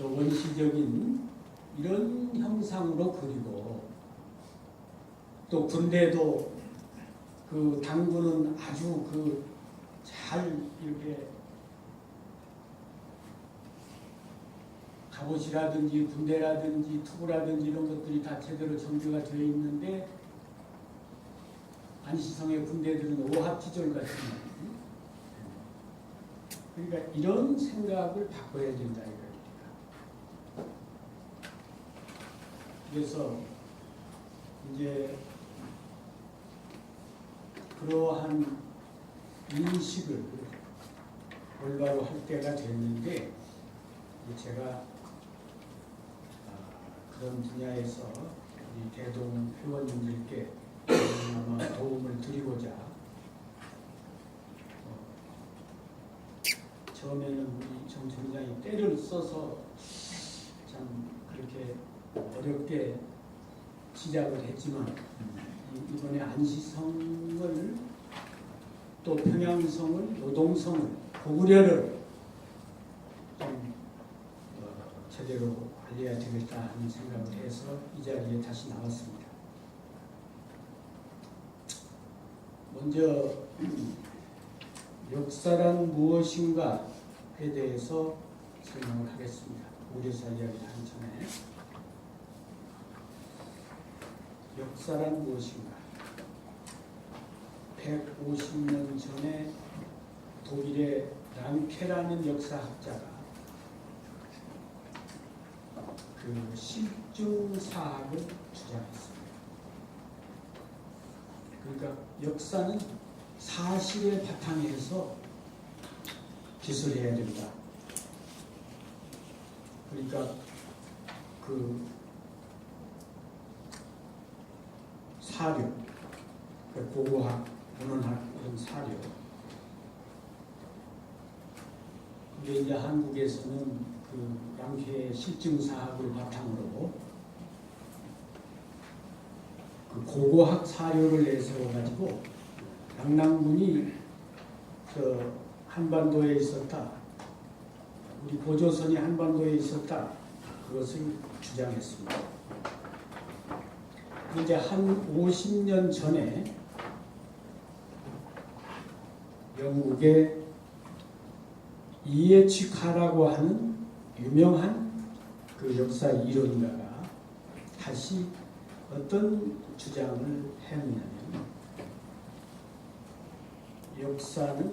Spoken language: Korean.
저 원시적인 이런 형상으로 그리고 또 군대도 그 당구는 아주 그 잘 이렇게 갑옷이라든지 군대라든지 투구라든지 이런 것들이 다 제대로 정비가 되어 있는데 안시성의 군대들은 오합지졸 같은 말이에요. 그러니까 이런 생각을 바꿔야 된다 이거입니다. 그래서 이제 그러한 인식을 올바로 할 때가 됐는데 제가 아, 그런 분야에서 우리 대동 회원님들께 아마 도움을 드리고자 어, 처음에는 우리 정 총장이 때를 써서 참 그렇게 어렵게 시작을 했지만 이- 이번에 안시성을 또 평양성을 노동성을 고구려를 좀 어, 제대로 알려야 되겠다 하는 생각을 해서 이 자리에 다시 나왔습니다. 먼저 역사란 무엇인가에 대해서 설명을 하겠습니다. 우려사 이야기를 하기 전에 역사란 무엇인가? 150년 전에 독일의 랑케라는 역사학자가 그 실증사학을 주장했습니다. 그러니까 역사는 사실에 바탕에서 기술해야 된다. 그러니까 그 사료, 그 고고학, 문헌학 이런 사료. 근데 이제 한국에서는 그 양회 실증사학을 바탕으로 그 고고학 사료를 내세워 가지고 양랑군이 저 한반도에 있었다. 우리 고조선이 한반도에 있었다. 그것을 주장했습니다. 이제 한 50년 전에 영국의 이에치카라고 하는 유명한 그 역사 이론가가 다시 어떤 주장을 했냐면 역사는